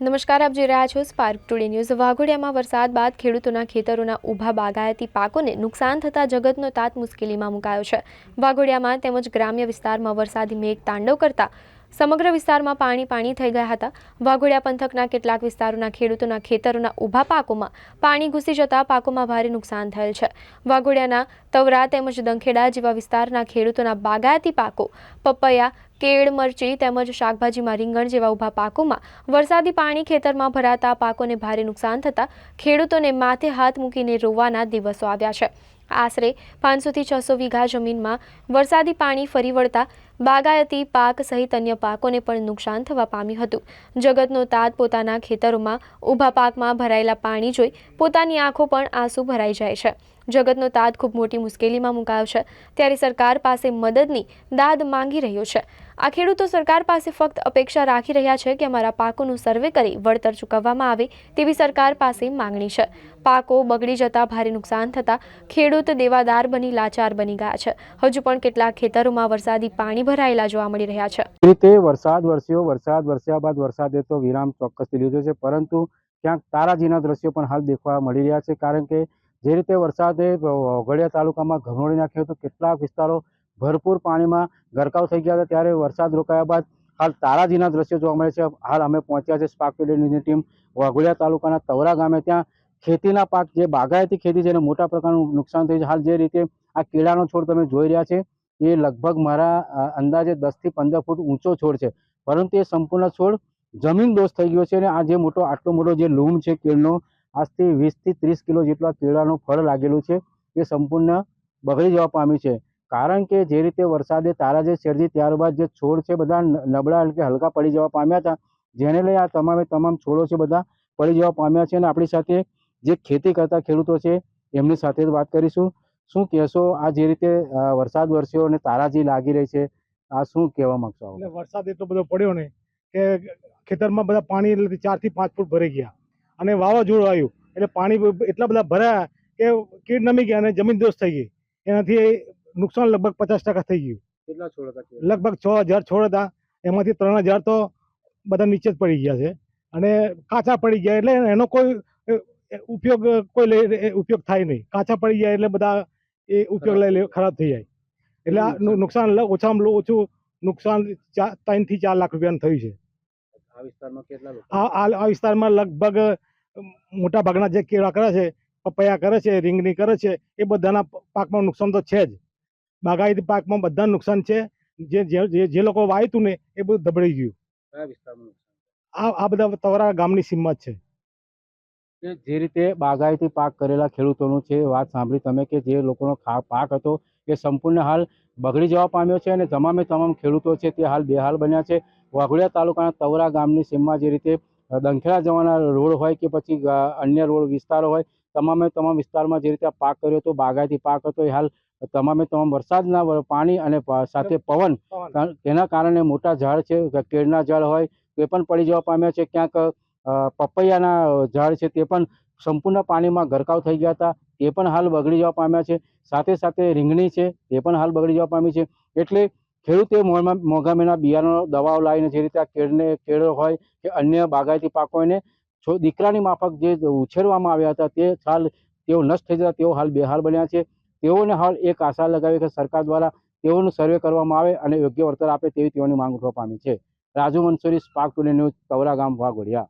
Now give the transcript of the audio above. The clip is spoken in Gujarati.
નમસ્કાર, આપ જોઈ રહ્યા છો સ્પાર્ક ટુડે ન્યૂઝ વાઘોડિયામાં વરસાદ બાદ ખેડૂતોના ખેતરોના ઊભા બાગાયતી પાકોને નુકસાન થતાં જગતનો તાત મુશ્કેલીમાં મુકાયો છે. વાઘોડિયામાં તેમજ ગ્રામ્ય વિસ્તારમાં વરસાદી મેઘ તાંડવ કરતા સમગ્ર વિસ્તારમાં પાણી પાણી થઈ ગયા હતા. વાઘોડિયા પંથકના કેટલાક વિસ્તારોના ખેડૂતોના ખેતરોના ઊભા પાકોમાં પાણી ઘૂસી જતા પાકોમાં ભારે નુકસાન થયેલ છે. વાઘોડિયાના તવરા તેમજ દંખેડા જેવા વિસ્તારના ખેડૂતોના બાગાયતી પાકો, પપૈયા કેળ, મરચી તેમજ શાકભાજીમાં રીંગણ જેવા ઊભા પાકોમાં વરસાદી પાણી ખેતરમાં ભરાતા પાકોને ભારે નુકસાન થતાં ખેડૂતોને માથે હાથ મૂકીને રોવાના દિવસો આવ્યા છે. આશરે પાંચસોથી છસો વીઘા જમીનમાં વરસાદી પાણી ફરી વળતા બાગાયતી પાક સહિત અન્ય પાકોને પણ નુકસાન થવા પામ્યું હતું. જગતનો તાત પોતાના ખેતરોમાં ઊભા પાકમાં ભરાયેલા પાણી જોઈ પોતાની આંખો પણ આંસુ ભરાઈ જાય છે. જગતનો તાત ખૂબ મોટી મુશ્કેલીમાં મુકાયો છે. ત્યારે સરકાર પાસે મદદની દાદ માંગી રહ્યો છે. આ ખેડૂતો સરકાર પાસે ફક્ત અપેક્ષા રાખી રહ્યા છે કે અમારા પાકોનું સર્વે કરી વળતર ચૂકવવામાં આવે તેવી સરકાર પાસે માંગણી છે. પાકો બગડી જતા ભારે નુકસાન થતા ખેડૂત દેવાદાર બની લાચાર બની ગયા છે. હજુ પણ કેટલાક ખેતરોમાં વરસાદી પાણી ભરાયેલા જોવા મળી રહ્યા છે. રીતે વરસાદ વરસ્યો, વરસાદ વરસ્યા બાદ વરસાદે તો વિરામ ચોક્કસથી લીધો છે. પરંતુ ક્યાંક તારાજીના દ્રશ્યો પણ હાલ દેખવા મળી રહ્યા છે. કારણ કે જે રીતે વરસાદે વઘડિયા તાલુકામાં ઘરોડી નાખ્યો તો કેટલાક વિસ્તારો ભરપૂર પાણીમાં ગરકાવ થઈ ગયા હતા, ત્યારે વરસાદ રોકાયા બાદ હાલ તારાજીના દ્રશ્યો જોવા મળે છે. હાલ અમે પહોંચ્યા છે સ્પાર્ક ટુડેની ટીમ વાઘોડિયા તાલુકાના તવરા ગામે. ત્યાં ખેતીના પાક, જે બાગાયતી ખેતી છે એને મોટા પ્રકારનું નુકસાન થયું છે. હાલ જે રીતે આ કેળાનો છોડ તમે જોઈ રહ્યા છે, એ લગભગ મારા અંદાજે દસથી પંદર ફૂટ ઊંચો છોડ છે. પરંતુ એ સંપૂર્ણ છોડ જમીન દોષ થઈ ગયો છે અને આ જે મોટો, આટલો મોટો જે લૂમ છે કેળનો આજથી વીસથી ત્રીસ કિલો જેટલા કેળાનું ફળ લાગેલું છે, એ સંપૂર્ણ બગડી જવા પામ્યું છે. કારણ કે જે રીતે વરસાદે તારાજે સર્જી ત્યારબાદ જે છોડ છે બધા નબળા એટલે હલકા પડી જવા પામ્યા હતા, જેને લઈ આ તમામે તમામ છોડો છે બધા પડી જવા પામ્યા છે અને આપણી સાથે જે ખેતી કરતા ખેડૂતો છે, એમની સાથે વાત કરીશું. શું કહેશો આ જે રીતે વરસાદ વરસ્યો અને તારાજી લાગી રહી છે, આ શું કહેવા માંગશો વરસાદ એટલો બધો પડ્યો ને કે ખેતરમાં બધા પાણી એટલે ચારથી પાંચ ફૂટ ભરાઈ ગયા. અને વાવાઝોડું આવ્યું. એટલે પાણી એટલા બધા ભરાયા કે કીડ નમી ગયા અને જમીન દોષ થઈ ગઈ. એનાથી નુકસાન લગભગ પચાસ ટકા થઈ ગયું. કેટલા છોડ હતા લગભગ છ હજાર છોડ હતા. એમાંથી ત્રણ હજાર તો બધા નીચે જ પડી ગયા છે. અને કાચા પડી ગયા એટલે એનો કોઈ ઉપયોગ કોઈ લઈ ઉપયોગ થાય નહીં. કાચા પડી જાય એટલે બધા એ ઉપયોગ લઈ લે ખરાબ થઈ જાય. એટલે નુકસાન ઓછામાં ઓછું નુકસાન ત્રણથી ચાર લાખ રૂપિયાનું થયું છે. આ વિસ્તારમાં આ આ આ વિસ્તારમાં લગભગ મોટા ભાગના જે કેળા કરે છે પપૈયા કરે છે રીંગણી કરે છે એ બધાના પાકમાં નુકસાન તો છે જ. બાગાયતી પાકમાં બધા નુકસાન છે. જે જે- લોકો વાયતું ને એ બધું દબડી ગયું. કયા વિસ્તારમાં નુકસાન? આ આ બધા તવરા ગામની સીમમાં છે. જે રીતે બાગાયતી પાક કરેલા ખેડૂતોનું છે વાત સાંભળી તમે કે જે લોકોનો પાક હતો એ સંપૂર્ણ હાલ બગડી જવા પામ્યો છે અને તમામે તમામ ખેડૂતો છે તે હાલ બેહાલ બન્યા છે. વાઘોડિયા તાલુકાના તવરા ગામની સીમમાં જે રીતે દંખેડા જવાના રોડ હોય કે પછી અન્ય રોડ વિસ્તારો હોય તમામે તમામ વિસ્તારમાં જે રીતે પાક કર્યો હતો બાગાયતી પાક હતો એ હાલ તમામે તમામ વરસાદના પાણી અને સાથે પવન તેના કારણે મોટા ઝાડ છે કેળના ઝાડ હોય તે પણ પડી જવા પામ્યા છે. ક્યાંક પપૈયાના ઝાડ છે તે પણ સંપૂર્ણ પાણીમાં ગરકાવ થઈ ગયા હતા તે પણ હાલ બગડી જવા પામ્યા છે. સાથે સાથે રીંગણી છે તે પણ હાલ બગડી જવા પામી છે. એટલે ખેડૂતે મોંઘા મહિના બિયારણો, દવાઓ લાવીને જે રીતે આ કેળને કેળ હોય કે અન્ય બાગાયતી પાકો એને છો, દીકરાની માફક જે ઉછેરવામાં આવ્યા હતા તે હાલ તેઓ નષ્ટ થઈ જતા, તેઓ હાલ બેહાલ બન્યા છે. તેઓને હાલ એક આશા લગાવી કે સરકાર દ્વારા તેઓનું સર્વે કરવામાં આવે અને યોગ્ય વળતર આપે તેવી તેઓની માંગ ઉઠવા પામી છે. Raju Mansuri, Spark Today News Tavra ગામ, વાઘોડિયા.